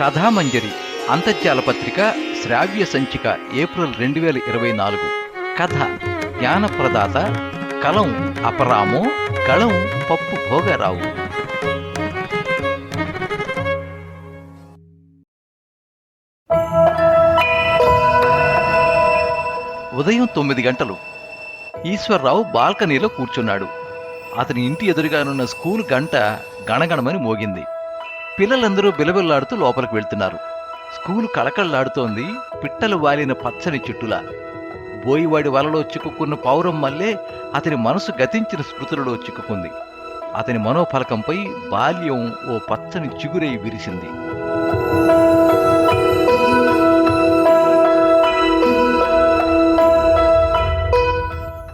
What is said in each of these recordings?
కథామంజరి అంతర్జాల పత్రిక శ్రావ్య సంచిక ఏప్రిల్ రెండు వేల ఇరవై నాలుగు. కథ జ్ఞానప్రదాత కలం అపరాము కళం పప్పు భోగరావు. ఉదయం తొమ్మిది గంటలు. ఈశ్వరరావు బాల్కనీలో కూర్చున్నాడు. అతని ఇంటి ఎదురుగానున్న స్కూల్ గంట గణగణమని మోగింది. పిల్లలందరూ బిలబిల్లాడుతూ లోపలికి వెళ్తున్నారు. స్కూల్ కళకళలాడుతోంది పిట్టలు వాలిన పచ్చని చెట్టులా. బోయివాడి వలలో చిక్కుకున్న పౌరం మల్లే అతని మనసు గతించిన స్మృతులలో చిక్కుకుంది. అతని మనోఫలకంపై బాల్యం ఓ పచ్చని చిగురై విరిసింది.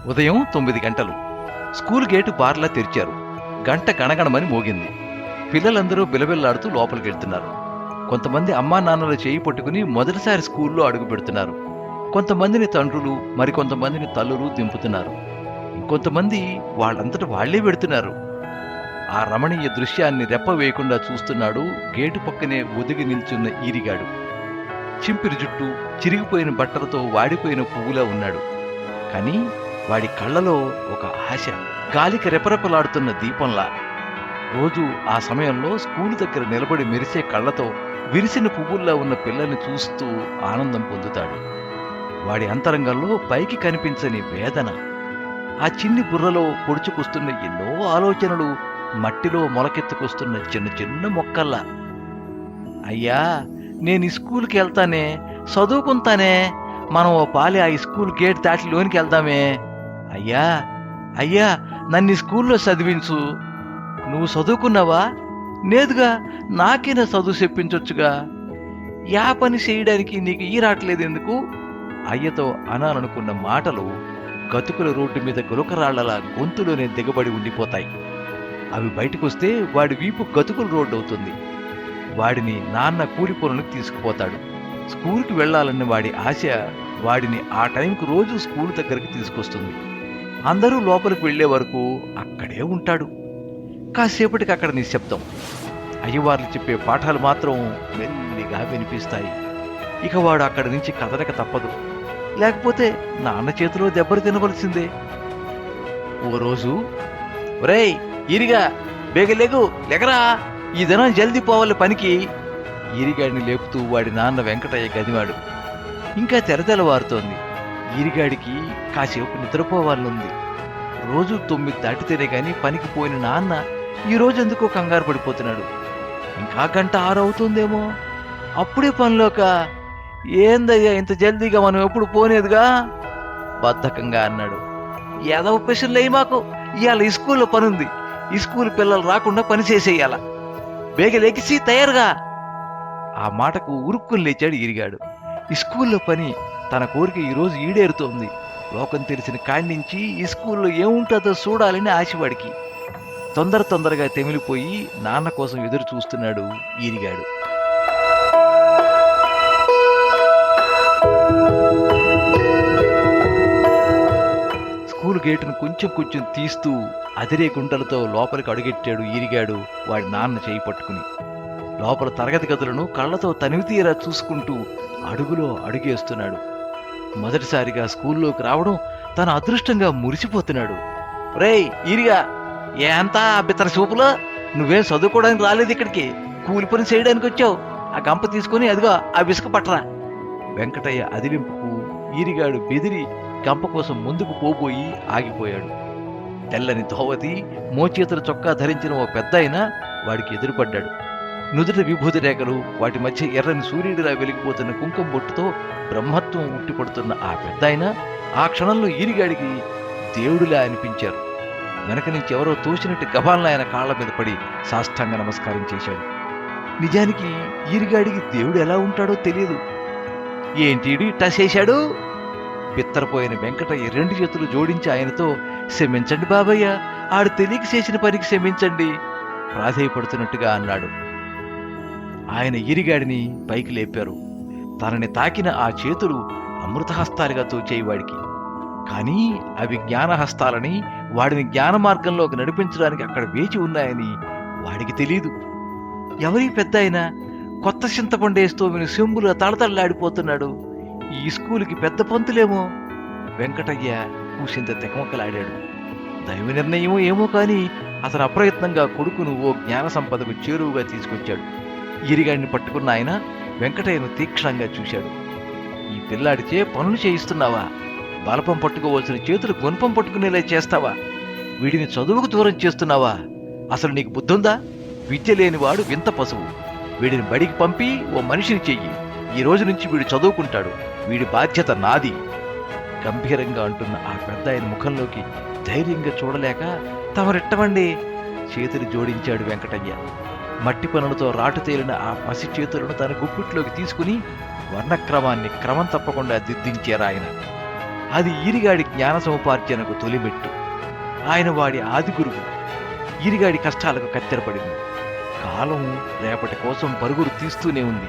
ఉదయం తొమ్మిది గంటలు. స్కూల్ గేటు బార్లా తెరిచారు. గంట గణగణమని మోగింది. పిల్లలందరూ బిలబిల్లాడుతూ లోపలికి వెళ్తున్నారు. కొంతమంది అమ్మా నాన్నల చేయి పట్టుకుని మొదటిసారి స్కూల్లో అడుగు పెడుతున్నారు. కొంతమందిని తండ్రులు మరికొంతమందిని తల్లులు దింపుతున్నారు. ఇంకొంతమంది వాళ్ళంతట వాళ్ళే పెడుతున్నారు. ఆ రమణీయ దృశ్యాన్ని రెప్ప వేయకుండా చూస్తున్నాడు గేటు పక్కనే ఒదిగి నిల్చున్న ఈరిగాడు. చింపిరి జుట్టు చిరిగిపోయిన బట్టలతో వాడిపోయిన పువ్వులా ఉన్నాడు. కానీ వాడి కళ్ళలో ఒక ఆశ గాలికి రెపరెపలాడుతున్న దీపంలా. రోజు ఆ సమయంలో స్కూలు దగ్గర నిలబడి మెరిసే కళ్ళతో విరిసిన పువ్వుల్లా ఉన్న పిల్లల్ని చూస్తూ ఆనందం పొందుతాడు. వాడి అంతరంగంలో పైకి కనిపించని వేదన ఆ చిన్ని బుర్రలో పొడుచుకొస్తున్న ఎన్నో ఆలోచనలు మట్టిలో మొలకెత్తుకొస్తున్న చిన్న చిన్న మొక్కల్లా. అయ్యా నేను ఈ స్కూల్కి వెళ్తానే చదువుకుంటానే మనం ఓ పాలి ఆ స్కూల్ గేట్ దాటి లోనికి వెళ్దామే. అయ్యా అయ్యా నన్ను స్కూల్లో చదివించు. నువ్వు చదువుకున్నావా? లేదుగా నాకేనా చదువు చెప్పించొచ్చుగా? యా పని చేయడానికి నీకు ఈ రావట్లేదు ఎందుకు అయ్యతో అనాలనుకున్న మాటలు గతుకుల రోడ్డు మీద గులకరాళ్ళలా గొంతులోనే దిగబడి ఉండిపోతాయి. అవి బయటకొస్తే వాడి వీపు గతుకుల రోడ్డు అవుతుంది వాడిని నాన్న కూలి పనులకు తీసుకుపోతాడు. స్కూల్కి వెళ్ళాలన్న వాడి ఆశ వాడిని ఆ టైంకు రోజు స్కూల్ దగ్గరికి తీసుకొస్తుంది. అందరూ లోపలికి వెళ్ళే వరకు అక్కడే ఉంటాడు. కాసేపటికి అక్కడ నిశ్శబ్దం. అయ్యవార్లు చెప్పే పాఠాలు మాత్రం మెల్లిగా వినిపిస్తాయి. ఇక వాడు అక్కడి నుంచి కదలక తప్పదు. లేకపోతే నాన్న చేతిలో దెబ్బలు తినవలసిందే. ఓ రోజు ఒరేయ్ ఇరిగా బేగలేగు లెగరా ఈ దినం జల్దీ పోవాలి పనికి. ఈరిగాడిని లేపుతూ వాడి నాన్న వెంకటయ్య గదివాడు. ఇంకా తెరతెలవారుతోంది ఈరిగాడికి కాసేపు నిద్రపోవాలనుంది. రోజు తొమ్మిది దాటితేనే కానీ పనికి పోయిన నాన్న ఈ రోజు ఎందుకో కంగారు పడిపోతున్నాడు. ఇంకా గంట ఆరు అవుతుందేమో. అప్పుడే పనిలోక ఏందయ్యా ఇంత జల్దీగా మనం ఎప్పుడు పోనేదిగా? బద్ధకంగా అన్నాడు. ఏదో పెషన్లు అయ్యి మాకు. ఇవాళ ఈ స్కూల్లో పనుంది. ఈ స్కూల్ పిల్లలు రాకుండా పని చేసేయాల. బేగ తయారుగా. ఆ మాటకు ఉరుక్కుని లేచాడు ఇరిగాడు. ఈ స్కూల్లో పని తన కోరిక ఈరోజు ఈడేరుతోంది. లోకం తెలిసిన కాడి నుంచి ఈ స్కూల్లో ఏముంటుందో చూడాలని ఆశవాడికి. తొందర తొందరగా తెమిలిపోయి నాన్న కోసం ఎదురు చూస్తున్నాడు ఈరిగాడు. స్కూల్ గేటును కొంచెం కొంచెం తీస్తూ అదిరే గుంటలతో లోపలికి అడుగెట్టాడు ఈరిగాడు వాడి నాన్న చేయి పట్టుకుని. లోపల తరగతి గదులను కళ్ళతో తనివితీరా చూసుకుంటూ అడుగులో అడుగేస్తున్నాడు. మొదటిసారిగా స్కూల్లోకి రావడం తన అదృష్టంగా మురిసిపోతున్నాడు. రేయ్ ఈరిగా ఏంత బిత్తర చూపులో నువ్వేం చదువుకోవడానికి రాలేదు ఇక్కడికి? కూలి పని చేయడానికి వచ్చావు. ఆ గంప తీసుకుని అదిగో ఆ విసుక పట్టరా. వెంకటయ్య అదిలింపుకు ఈరిగాడు బెదిరి గంప కోసం ముందుకు పోబోయి ఆగిపోయాడు. తెల్లని ధోవతి మోచేతుల చొక్కా ధరించిన ఓ పెద్ద వాడికి ఎదురుపడ్డాడు. నుదుట విభూతి రేఖలు వాటి మధ్య ఎర్రని సూర్యుడిలా వెలిగిపోతున్న కుంకుమ బొట్టుతో బ్రహ్మత్వం ఉట్టిపడుతున్న ఆ పెద్ద ఆ క్షణంలో ఈరిగాడికి దేవుడిలా అనిపించారు. వెనక నుంచి ఎవరో తోసినట్టు గబాలను ఆయన కాళ్ళ మీద పడి సాష్టాంగ నమస్కారం చేశాడు. నిజానికి ఈరిగాడికి దేవుడు ఎలా ఉంటాడో తెలియదు. ఏంటిడి టసేశాడు బిత్తరపోయిన వెంకటయ్య రెండు చేతులు జోడించి ఆయనతో క్షమించండి బాబయ్య ఆడు తెలియక చేసిన పనికి క్షమించండి ప్రాధేయపడుతున్నట్టుగా అన్నాడు. ఆయన ఇరిగాడిని పైకి లేపారు. తనని తాకిన ఆ చేతులు అమృతహస్తాలుగా తోచేవాడికి కానీ అవి జ్ఞానహస్తాలని వాడిని జ్ఞాన మార్గంలోకి నడిపించడానికి అక్కడ వేచి ఉన్నాయని వాడికి తెలియదు ఎవరి పెద్ద అయినా కొత్త చింతపండేస్తూ విని సెంబులు తళతళలాడిపోతున్నాడు ఈ స్కూలుకి పెద్ద పంతులేమో వెంకటయ్య కూసింత తెకమక్కలాడాడు దైవ నిర్ణయమో ఏమో కానీ అతను అప్రయత్నంగా కొడుకును ఓ జ్ఞాన సంపదకు చేరువుగా తీసుకొచ్చాడు. ఇరిగాడిని పట్టుకున్న ఆయన వెంకటయ్యను తీక్షణంగా చూశాడు. ఈ పిల్లాడిచే పనులు చేయిస్తున్నావా? బలపం పట్టుకోవలసిన చేతులు గుణపం పట్టుకునేలా చేస్తావా? వీడిని చదువుకు దూరం చేస్తున్నావా? అసలు నీకు బుద్ధుందా? విద్య లేనివాడు వింత పశువు. వీడిని బడికి పంపి ఓ మనిషిని చెయ్యి. ఈ రోజు నుంచి వీడు చదువుకుంటాడు. వీడి బాధ్యత నాది. గంభీరంగా అంటున్న ఆ పెద్ద ఆయన ముఖంలోకి ధైర్యంగా చూడలేక తమరెట్టవండి చేతులు జోడించాడు వెంకటయ్య. మట్టి పనులతో రాటు తేలిన ఆ పసి చేతులను తన గుప్పిట్లోకి తీసుకుని వర్ణక్రమాన్ని క్రమం తప్పకుండా దిద్దించారు ఆయన అది ఈరిగాడి జ్ఞాన సముపార్జనకు తొలిమెట్టు. ఆయన వాడి ఆది గురువు. ఈరిగాడి కష్టాలకు కత్తెరపడింది. కాలం రేపటి కోసం పరుగురు తీస్తూనే ఉంది.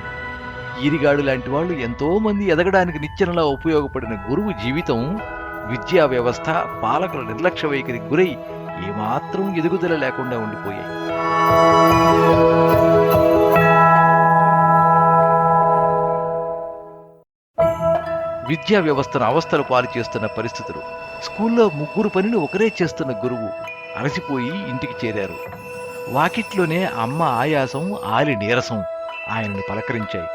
ఈరిగాడు లాంటి వాళ్ళు ఎంతో మంది ఎదగడానికి నిచ్చెనలా ఉపయోగపడిన గురువు జీవితం విద్యా వ్యవస్థ పాలకుల నిర్లక్ష్య వైఖరికి గురై ఏమాత్రం ఎదుగుదల లేకుండా ఉండిపోయాయి. విద్యా వ్యవస్థను అవస్థలు పాలు చేస్తున్న పరిస్థితులు. స్కూల్లో ముగ్గురు పనిని ఒకరే చేస్తున్న గురువు అలసిపోయి ఇంటికి చేరారు. వాకిట్లోనే అమ్మ ఆయాసం ఆలి నీరసం ఆయనని పలకరించాయి.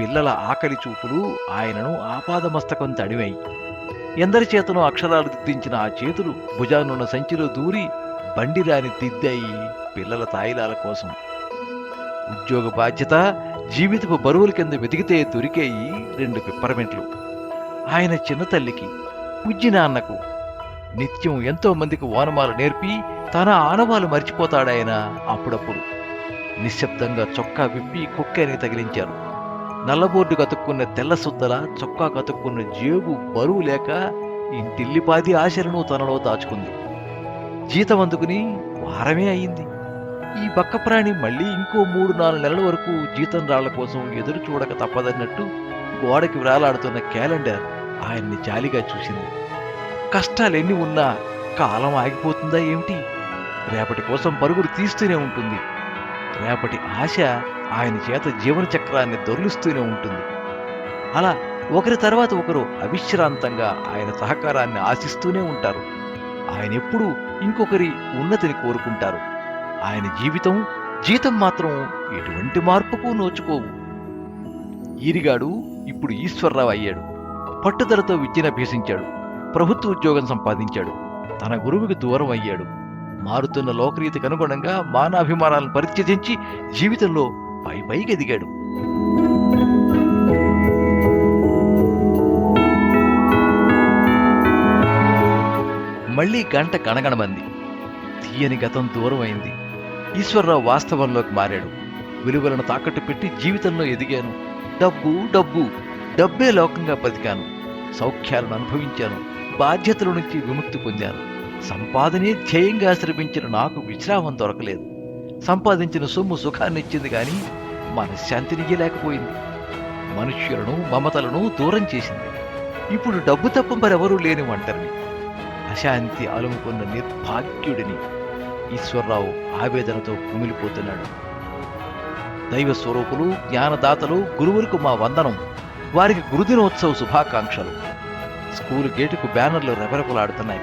పిల్లల ఆకలి చూపులు ఆయనను ఆపాదమస్తకం తడివాయి ఎందరి చేతనో అక్షరాలు దిద్దించిన ఆ చేతులు భుజానున్న సంచిలో దూరి బండిరాని దిద్దాయి పిల్లల తాయిలాల కోసం. ఉద్యోగ బాధ్యత జీవితపు బరువుల కింద వెతికితే దొరికేయి రెండు పిప్పరమెంట్లు. ఆయన చిన్న తల్లికి ఉజ్జి నాన్నకు నిత్యం ఎంతో మందికి ఓనమాలు నేర్పి తన ఆనవాలు మర్చిపోతాడాయన అప్పుడప్పుడు. నిశ్శబ్దంగా చొక్కా విప్పి కుక్కేని తగిలించారు. నల్లబోర్డు కతుక్కున్న తెల్ల సుద్దల చొక్కా కతుక్కున్న జేబు బరువు లేక ఇంటిల్లిపాది ఆశలను తనలో దాచుకుంది. జీతం అందుకుని వారమే అయింది. ఈ బక్క ప్రాణి మళ్ళీ ఇంకో మూడు నాలుగు నెలల వరకు జీతం రాళ్ళ కోసం ఎదురు చూడక తప్పదన్నట్టు గోడకి వ్రాలాడుతున్న క్యాలెండర్ ఆయన్ని జాలిగా చూసింది. కష్టాలెన్ని ఉన్నా కాలం ఆగిపోతుందా ఏమిటి? రేపటి కోసం పరుగులు తీస్తూనే ఉంటుంది. రేపటి ఆశ ఆయన చేత జీవన చక్రాన్ని దొర్లిస్తూనే ఉంటుంది. అలా ఒకరి తర్వాత ఒకరు అవిశ్రాంతంగా ఆయన సహకారాన్ని ఆశిస్తూనే ఉంటారు. ఆయన ఎప్పుడూ ఇంకొకరి ఉన్నతిని కోరుకుంటారు. ఆయన జీవితం జీతం మాత్రం ఎటువంటి మార్పుకు నోచుకోవు. ఈరిగాడు ఇప్పుడు ఈశ్వర్రావు అయ్యాడు. పట్టుదలతో విద్యనభ్యసించాడు ప్రభుత్వ ఉద్యోగం సంపాదించాడు. తన గురువుకి దూరం అయ్యాడు. మారుతున్న లోకరీతికి అనుగుణంగా మానాభిమానాలను పరిత్యజించి జీవితంలో పై పైకి ఎదిగాడు. మళ్ళీ గంట కణగణమంది. తీయని గతం దూరం అయింది. ఈశ్వరరావు వాస్తవంలోకి మారాడు. విలువలను తాకట్టు పెట్టి జీవితంలో ఎదిగాను. డబ్బు డబ్బు. డబ్బే లోకంగా బతికాను. సౌఖ్యాలను అనుభవించాను. బాధ్యతల నుంచి విముక్తి పొందాను. సంపాదనే ధ్యేయంగా శ్రమించిన నాకు విశ్రామం దొరకలేదు. సంపాదించిన సొమ్ము సుఖాన్నిచ్చింది కానీ మనశ్శాంతినియ్యలేకపోయింది మనుష్యులను మమతలను దూరం చేసింది. ఇప్పుడు డబ్బు తప్ప మరెవరూ లేని ఒంటరిని. అశాంతి అలుముకున్న నిర్భాగ్యుడిని. ఈశ్వరరావు ఆవేదనతో కుమిలిపోతున్నాడు. దైవ స్వరూపులు జ్ఞానదాతలు గురువులకు మా వందనం. వారికి గురుదినోత్సవ శుభాకాంక్షలు. స్కూలు గేటుకు బ్యానర్లు రెపరెపలాడుతున్నాయి.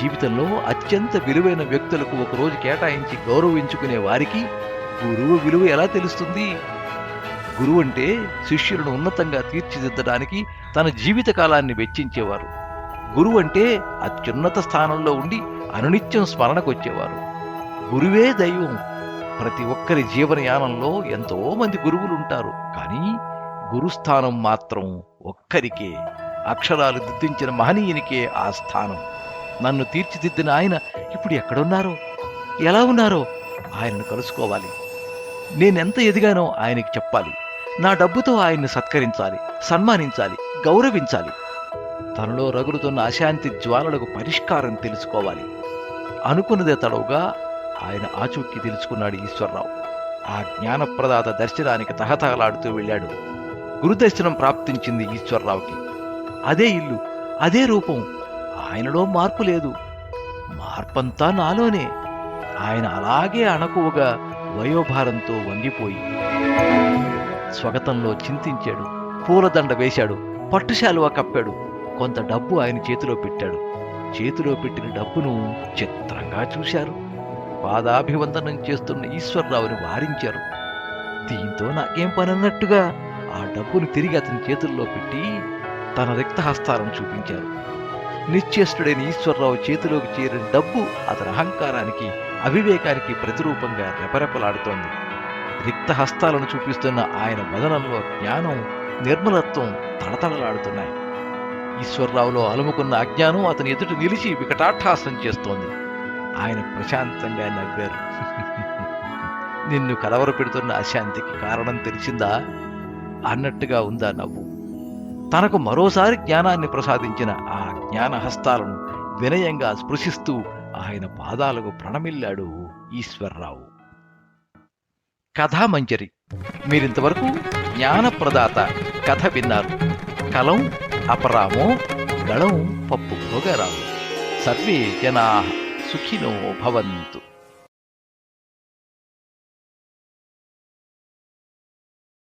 జీవితంలో అత్యంత విలువైన వ్యక్తులకు ఒక రోజు కేటాయించి గౌరవించుకునే వారికి గురువు విలువ ఎలా తెలుస్తుంది? గురువు అంటే శిష్యులను ఉన్నతంగా తీర్చిదిద్దడానికి తన జీవిత కాలాన్ని వెచ్చించేవారు. గురువు అంటే అత్యున్నత స్థానంలో ఉండి అనునిత్యం స్మరణకొచ్చేవారు. గురువే దైవం. ప్రతి ఒక్కరి జీవనయానంలో ఎంతో మంది గురువులు ఉంటారు కానీ గురుస్థానం మాత్రం ఒక్కరికే. అక్షరాలు దిద్దించిన మహనీయునికే ఆ స్థానం. నన్ను తీర్చిదిద్దిన ఆయన ఇప్పుడు ఎక్కడున్నారో? ఎలా ఉన్నారో? ఆయనను కలుసుకోవాలి. నేనెంత ఎదిగానో ఆయనకి చెప్పాలి. నా డబ్బుతో ఆయన్ని సత్కరించాలి సన్మానించాలి గౌరవించాలి. తనలో రగులుతున్న అశాంతి జ్వాలలకు పరిష్కారం తెలుసుకోవాలి. అనుకున్నదే తడవుగా ఆయన ఆచూకీ తెలుసుకున్నాడు ఈశ్వరరావు. ఆ జ్ఞానప్రదాత దర్శనానికి తహతహలాడుతూ వెళ్ళాడు. గురుదర్శనం ప్రాప్తించింది ఈశ్వరరావుకి. అదే ఇల్లు అదే రూపం ఆయనలో మార్పు లేదు. మార్పంతా నాలోనే. ఆయన అలాగే అణకువగా వయోభారంతో వంగిపోయి స్వగతంలో చింతించాడు. పూలదండ వేశాడు పట్టుశాలువ కప్పాడు కొంత డబ్బు ఆయన చేతిలో పెట్టాడు. చేతిలో పెట్టిన డబ్బును చిత్రంగా చూశారు. పాదాభివందనం చేస్తున్న ఈశ్వరరావుని వారించారు. దీంతో నాకేం పనన్నట్టుగా ఆ డబ్బును తిరిగి అతని చేతుల్లో పెట్టి తన రిక్త చూపించారు. నిశ్చేష్టుడైన ఈశ్వరరావు చేతిలోకి చేరిన డబ్బు అతని అహంకారానికి అవివేకానికి ప్రతిరూపంగా రెపరెపలాడుతోంది. రిక్త హస్తాలను చూపిస్తున్న ఆయన వదనంలో జ్ఞానం నిర్మలత్వం తడతడలాడుతున్నాయి. ఈశ్వరరావులో అలుముకున్న అజ్ఞానం అతని ఎదుట నిలిచి వికటాఠాసం చేస్తోంది. ఆయన ప్రశాంతంగా నవ్వారు. నిన్ను కలవరపెడుతున్న అశాంతికి కారణం తెలిసిందా? అన్నట్టుగా ఉందా నవ్వు. తనకు మరోసారి జ్ఞానాన్ని ప్రసాదించిన ఆ జ్ఞాన హస్తాలను వినయంగా స్పృశిస్తూ ఆయన పాదాలకు ప్రణమిల్లాడు ఈశ్వర్రావు. కథామంజరి. మీరింతవరకు జ్ఞానప్రదాత కథ విన్నారు. కలం అపరామో గళం పప్పు భోగరావు సర్వే జనా सुखिनो भवन्तु